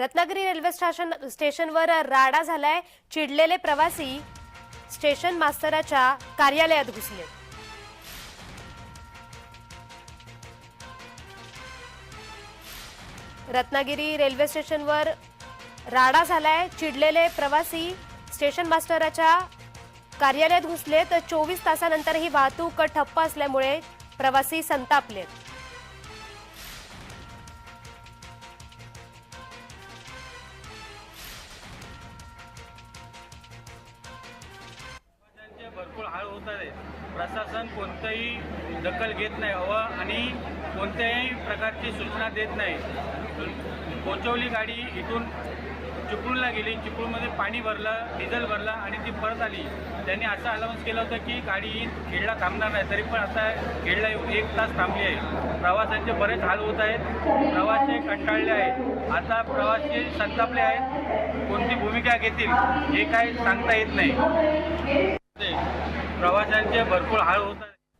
Ratnagiri railway station स्टेशनवर राडा झालाय. चिडलेले प्रवासी स्टेशन मास्तराच्या कार्यालयात घुसले. रत्नागिरी रेल्वे स्टेशनवर राडा झालाय. चिडलेले प्रवासी स्टेशन मास्टराच्या कार्यालयात घुसले तर चोवीस तासानंतर ही वाहतूक ठप्प असल्यामुळे प्रवासी संतापलेत. होत आहे प्रशासन कोणतंही दखल घेत नाही हवं आणि कोणत्याही प्रकारची सूचना देत नाही. पोचवली गाडी इथून चिपळूणला गेली चिपळूणमध्ये पाणी भरलं डिझेल भरलं आणि ती परत आली. त्यांनी असं अलाउन्स केलं होतं की गाडी ही खेडला थांबणार नाही तरी पण आता खेडला येऊन एक तास थांबली आहे. प्रवाशांचे बरेच हाल होत आहेत प्रवासी कंटाळले आहेत. आता प्रवासी संतापले आहेत कोणती भूमिका घेतील हे काही सांगता येत नाही. प्रवाशांचे भरपूर हाल होत आहेत